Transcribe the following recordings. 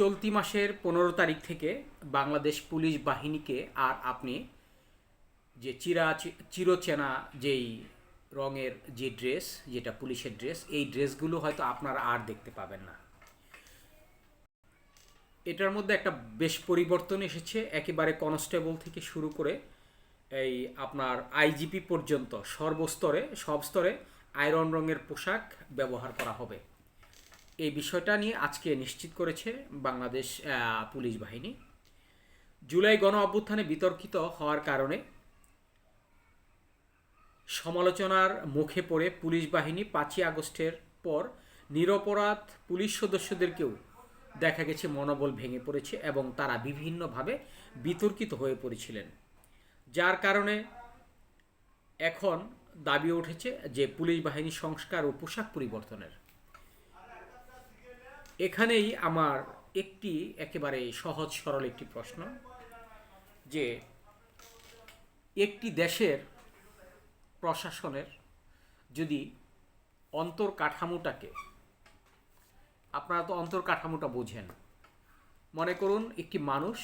চলতি মাসের পনেরো তারিখ থেকে বাংলাদেশ পুলিশ বাহিনীকে আর আপনি যে চিরা চিরচেনা যেই রঙের যে ড্রেস, যেটা পুলিশের ড্রেস, এই ড্রেসগুলো হয়তো আপনারা আর দেখতে পাবেন না। এটার মধ্যে একটা বেশ পরিবর্তন এসেছে, একেবারে কনস্টেবল থেকে শুরু করে এই আপনার আইজিপি পর্যন্ত সর্বস্তরে, সব স্তরে আয়রন রঙের পোশাক ব্যবহার করা হবে। এই বিষয়টা নিয়ে আজকে নিশ্চিত করেছে বাংলাদেশ পুলিশ বাহিনী। জুলাই গণ অভ্যুত্থানে বিতর্কিত হওয়ার কারণে সমালোচনার মুখে পড়ে পুলিশ বাহিনী পাঁচই আগস্টের পর নিরপরাধ পুলিশ সদস্যদেরকেও দেখা গেছে মনোবল ভেঙে পড়েছে এবং তারা বিভিন্নভাবে বিতর্কিত হয়ে পড়েছিলেন। যার কারণে এখন দাবি উঠেছে যে পুলিশ বাহিনী সংস্কার ও পোশাক পরিবর্তনের এখানেই আমার একটি একেবারে সহজ সরল একটি প্রশ্ন, যে একটি দেশের প্রশাসনের যদি অন্তর কাঠামোটাকে, আপনারা তো অন্তর কাঠামোটা বোঝেন, মনে করুন একটি মানুষ,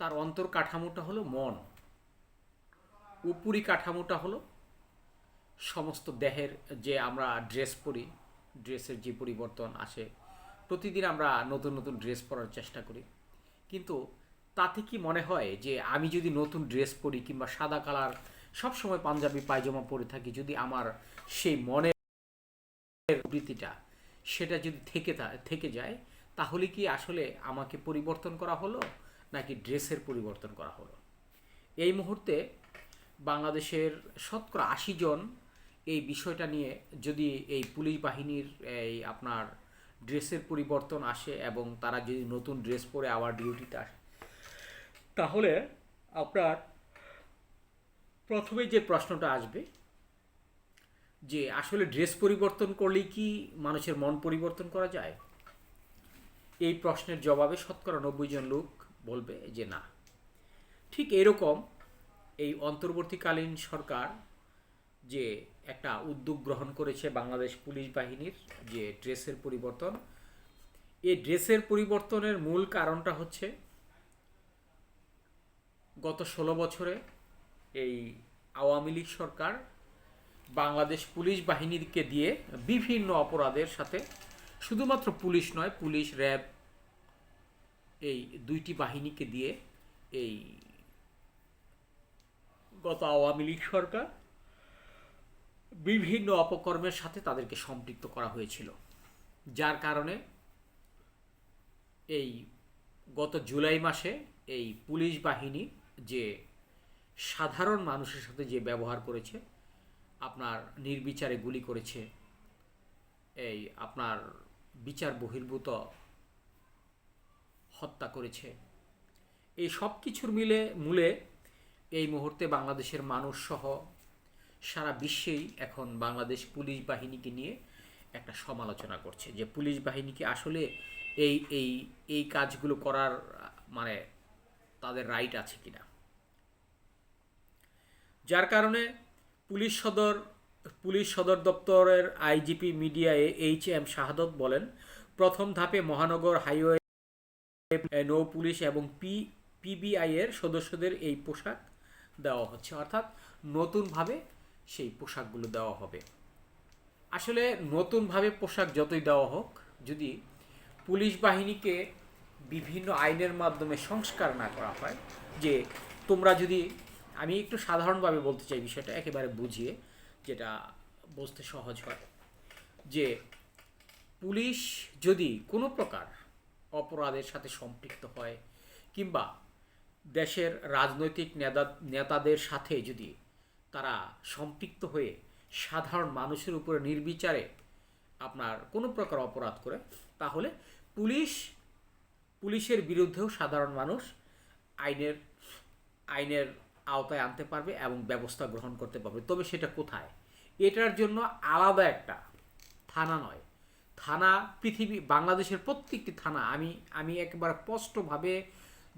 তার অন্তর কাঠামোটা হলো মন, উপরি কাঠামোটা হলো সমস্ত দেহের যে আমরা ড্রেস পরি ড্রেসের যে পরিবর্তন আসে, প্রতিদিন আমরা নতুন নতুন ড্রেস পরার চেষ্টা করি। কিন্তু তাতে কি মনে হয় যে আমি যদি নতুন ড্রেস পরি কিংবা সাদা কালার, সবসময় পাঞ্জাবি, পায়জামা পরে থাকি, যদি আমার সেই মনের প্রবৃত্তিটা সেটা যদি থেকে থেকে যায়, তাহলে কি আসলে আমাকে পরিবর্তন করা হলো নাকি ড্রেসের পরিবর্তন করা হলো? এই মুহূর্তে বাংলাদেশের শতকরা আশি জন এই বিষয়টা নিয়ে যদি এই পুলিশ বাহিনীর এই আপনার ড্রেসের পরিবর্তন আসে এবং তারা যদি নতুন ড্রেস পরে আবার ডিউটিতে আসে, তাহলে আপনার প্রথমে যে প্রশ্নটা আসবে যে আসলে ড্রেস পরিবর্তন করলেই কি মানুষের মন পরিবর্তন করা যায়? এই প্রশ্নের জবাবে শতকরা নব্বই জন লোক বলবে যে না। ঠিক এরকম এই অন্তর্বর্তীকালীন সরকার যে একটা উদ্যোগ গ্রহণ করেছে বাংলাদেশ পুলিশ বাহিনীর যে ড্রেসের পরিবর্তন, এই ড্রেসের পরিবর্তনের মূল কারণটা হচ্ছে গত ষোলো বছরে এই আওয়ামী লীগ সরকার বাংলাদেশ পুলিশ বাহিনীকে দিয়ে বিভিন্ন অপরাধের সাথে শুধুমাত্র পুলিশ নয়, পুলিশ, র্যাব এই দুইটি বাহিনীকে দিয়ে এই গত আওয়ামী লীগ সরকার বিভিন্ন অপকর্মের সাথে তাদেরকে সম্পৃক্ত করা হয়েছিল। যার কারণে এই গত জুলাই মাসে এই পুলিশ বাহিনী যে সাধারণ মানুষের সাথে যে ব্যবহার করেছে, আপনার নির্বিচারে গুলি করেছে, এই আপনার বিচার বহির্ভূত হত্যা করেছে, এই সব কিছুর মিলে, মূলে এই মুহূর্তে বাংলাদেশের মানুষ সহ সারা বিশ্বেই এখন বাংলাদেশ পুলিশ বাহিনীকে নিয়ে একটা সমালোচনা করছে যে পুলিশ বাহিনীকে আসলে এই এই এই কাজগুলো করার মানে তাদের রাইট আছে কিনা? যার কারণে পুলিশ সদর পুলিশ সদর দপ্তরের আইজিপি মিডিয়ায় এইচ এম শাহাদত বলেন, প্রথম ধাপে মহানগর হাইওয়ে নৌ পুলিশ এবং পি পিবিআই এর সদস্যদের এই পোশাক দেওয়া হচ্ছে। অর্থাৎ নতুনভাবে সেই পোশাকগুলো দেওয়া হবে। আসলে নতুনভাবে পোশাক যতই দেওয়া হোক, যদি পুলিশ বাহিনীকে বিভিন্ন আইনের মাধ্যমে সংস্কার না করা হয়, যে তোমরা যদি, আমি একটু সাধারণভাবে বলতে চাই বিষয়টা একেবারে বুঝিয়ে, যেটা বুঝতে সহজ হয়, যে পুলিশ যদি কোনো প্রকার অপরাধের সাথে সম্পৃক্ত হয়, কিংবা দেশের রাজনৈতিক নেতা, নেতাদের সাথে যদি তারা সম্পৃক্ত হয়ে সাধারণ মানুষের উপরে নির্বিচারে আপনার কোনো প্রকার অপরাধ করে, তাহলে পুলিশ, পুলিশের বিরুদ্ধেও সাধারণ মানুষ আইনের আইনের আওতায় আনতে পারবে এবং ব্যবস্থা গ্রহণ করতে পারবে। তবে সেটা কোথায়? এটার জন্য আলাদা একটা থানা নয়। থানা পৃথিবী, বাংলাদেশের প্রত্যেকটি থানা, আমি আমি একেবারে স্পষ্টভাবে,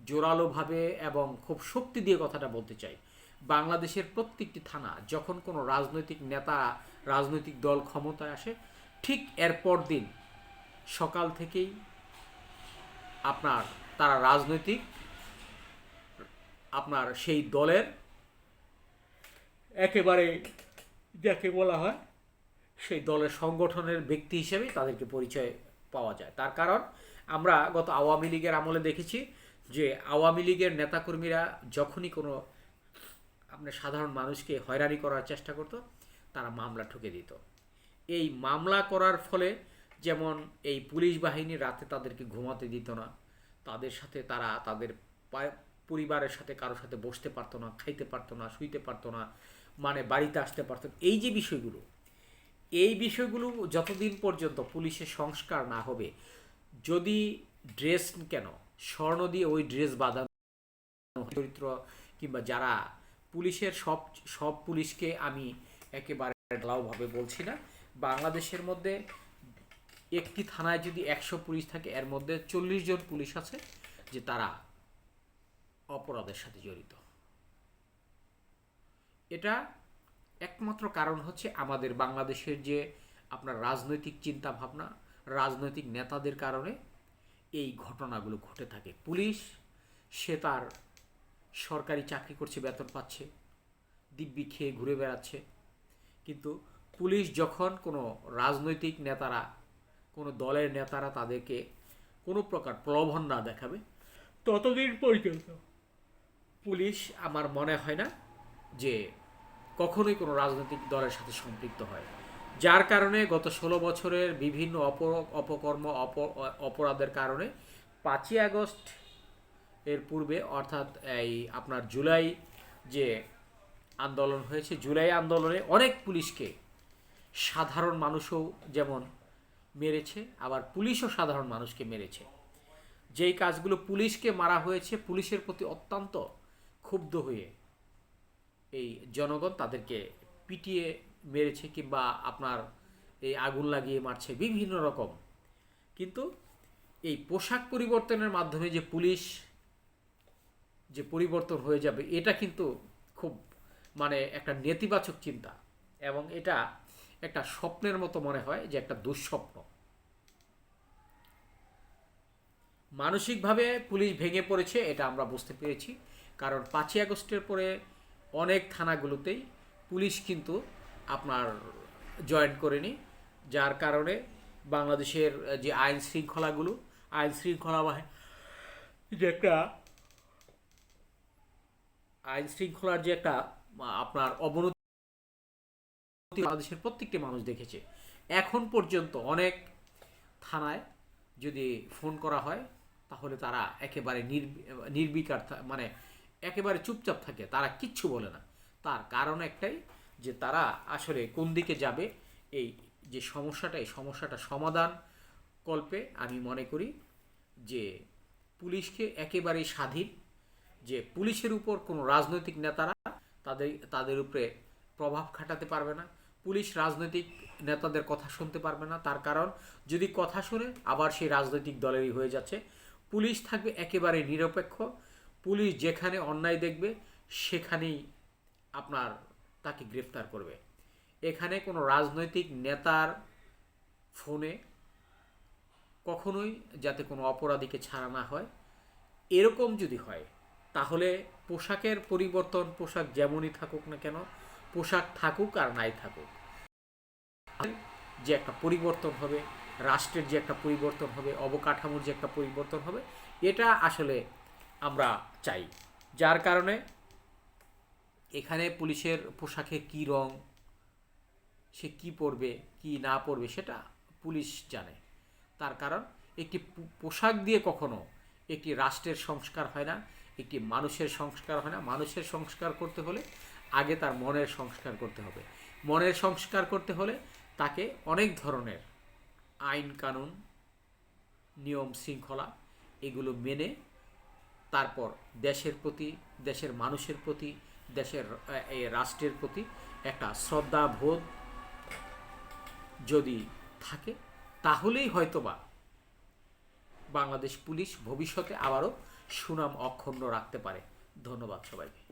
জোরালোভাবে এবং খুব শক্তি দিয়ে কথাটা বলতে চাই। বাংলাদেশের প্রত্যেকটি থানা যখন কোনো রাজনৈতিক নেতা, রাজনৈতিক দল ক্ষমতায় আসে, ঠিক এরপর দিন সকাল থেকেই আপনার তারা রাজনৈতিক, আপনার সেই দলের একেবারে যাকে বলা হয় সেই দলের সংগঠনের ব্যক্তি হিসেবে তাদেরকে পরিচয় পাওয়া যায়। তার কারণ আমরা গত আওয়ামী লীগের আমলে দেখেছি যে আওয়ামী লীগের নেতাকর্মীরা যখনই কোনো আপনার সাধারণ মানুষকে হয়রানি করার চেষ্টা করত, তারা মামলা ঠুকে দিত এই মামলা করার ফলে যেমন এই পুলিশ বাহিনী রাতে তাদেরকে ঘুমাতে দিত না, তাদের সাথে তারা তাদের পরিবারের সাথে কারোর সাথে বসতে পারতো না, খাইতে পারতো না, শুইতে পারতো না মানে বাড়িতে আসতে পারতো। এই যে বিষয়গুলো, এই বিষয়গুলো যতদিন পর্যন্ত পুলিশের সংস্কার না হবে, যদি ড্রেস কেন, স্বর্ণ দিয়ে ওই ড্রেস বাঁধানো, চরিত্র কিংবা যারা পুলিশের সব সব পুলিশকে আমি একেবারে ঢালাওভাবে বলছি না। বাংলাদেশের মধ্যে একটি থানায় যদি একশো পুলিশ থাকে, এর মধ্যে চল্লিশ জন পুলিশ আছে যে তারা অপরাধের সাথে জড়িত। এটা একমাত্র কারণ হচ্ছে আমাদের বাংলাদেশের যে আপনার রাজনৈতিক চিন্তা ভাবনা রাজনৈতিক নেতাদের কারণে এই ঘটনাগুলো ঘটে থাকে। পুলিশ, সে তার সরকারি চাকরি করছে, বেতন পাচ্ছে, দিব্যি খেয়ে ঘুরে বেড়াচ্ছে। কিন্তু পুলিশ যখন কোনো রাজনৈতিক নেতারা, কোনো দলের নেতারা তাদেরকে কোনো প্রকার প্রলোভন না দেখাবে, ততদিন পর্যন্ত পুলিশ আমার মনে হয় না যে কখনোই কোনো রাজনৈতিক দলের সাথে সম্পৃক্ত হয়। যার কারণে গত ষোলো বছরের বিভিন্ন অপ, অপকর্ম, অপ, অপরাধের কারণে পাঁচই আগস্ট এর পূর্বে, অর্থাৎ এই আপনার জুলাই যে আন্দোলন হয়েছে, জুলাই আন্দোলনে অনেক পুলিশকে সাধারণ মানুষও যেমন মেরেছে, আবার পুলিশও সাধারণ মানুষকে মেরেছে। যেই কাজগুলো পুলিশকে মারা হয়েছে, পুলিশের প্রতি অত্যন্ত ক্ষুব্ধ হয়ে এই জনগণ তাদেরকে পিটিয়ে মেরেছে কিংবা আপনার এই আগুন লাগিয়ে মারছে বিভিন্ন রকম। কিন্তু এই পোশাক পরিবর্তনের মাধ্যমে যে পুলিশ যে পরিবর্তন হয়ে যাবে, এটা কিন্তু খুব মানে একটা নেতিবাচক চিন্তা এবং এটা একটা স্বপ্নের মতো মনে হয় যে একটা দুঃস্বপ্ন। মানসিকভাবে পুলিশ ভেঙে পড়েছে, এটা আমরা বুঝতে পেরেছি। কারণ পাঁচই আগস্টের পরে অনেক থানাগুলোতেই পুলিশ কিন্তু আপনার জয়েন করেনি, যার কারণে বাংলাদেশের যে আইন শৃঙ্খলাগুলো, আইন শৃঙ্খলা যে একটা আইন শৃঙ্খলার যে একটা, আপনার অবনতি বাংলাদেশের প্রত্যেকটি মানুষ দেখেছে। এখন পর্যন্ত অনেক থানায় যদি ফোন করা হয়, তাহলে তারা একেবারে নির্বি- নির্বিকার মানে একেবারে চুপচাপ থাকে, তারা কিচ্ছু বলে না। তার কারণ একটাই, যে তারা আসলে কোন দিকে যাবে, এই যে সমস্যাটা, এই সমস্যাটা সমাধান কল্পে আমি মনে করি যে পুলিশকে একেবারেই স্বাধীন যে পুলিশের উপর কোনো রাজনৈতিক নেতারা তাদের তাদের উপরে প্রভাব খাটাতে পারবে না। পুলিশ রাজনৈতিক নেতাদের কথা শুনতে পারবে না। তার কারণ, যদি কথা শুনে আবার সেই রাজনৈতিক দলেরই হয়ে যাচ্ছে। পুলিশ থাকবে একেবারে নিরপেক্ষ। পুলিশ যেখানে অন্যায় দেখবে, সেখানেই আপনার তাকে গ্রেফতার করবে। এখানে কোনো রাজনৈতিক নেতার ফোনে কখনোই যাতে কোনো অপরাধীকে ছাড়া না হয়। এরকম যদি হয় তাহলে পোশাকের পরিবর্তন, পোশাক যেমনই থাকুক না কেন, পোশাক থাকুক আর নাই থাকুক। যে একটা পরিবর্তন হবে, রাষ্ট্রের যে একটা পরিবর্তন হবে, অবকাঠামোর যে একটা পরিবর্তন হবে, এটা আসলে আমরা চাই। যার কারণে এখানে পুলিশের পোশাকে কি রং, সে কি পরবে, কি না পরবে, সেটা পুলিশ জানে। তার কারণ একটি পোশাক দিয়ে কখনো একটি রাষ্ট্রের সংস্কার হয় না একটি মানুষের সংস্কার হয় না। মানুষের সংস্কার করতে হলে আগে তার মনের সংস্কার করতে হবে। মনের সংস্কার করতে হলে তাকে অনেক ধরনের আইন কানুন, নিয়ম শৃঙ্খলা এগুলো মেনে তারপর দেশের প্রতি, দেশের মানুষের প্রতি, দেশের এই রাষ্ট্রের প্রতি একটা শ্রদ্ধাবোধ যদি থাকে, তাহলেই হয়তোবা বাংলাদেশ পুলিশ ভবিষ্যতে আবারও সুনাম অক্ষুণ্ণ রাখতে পারে। ধন্যবাদ সবাইকে।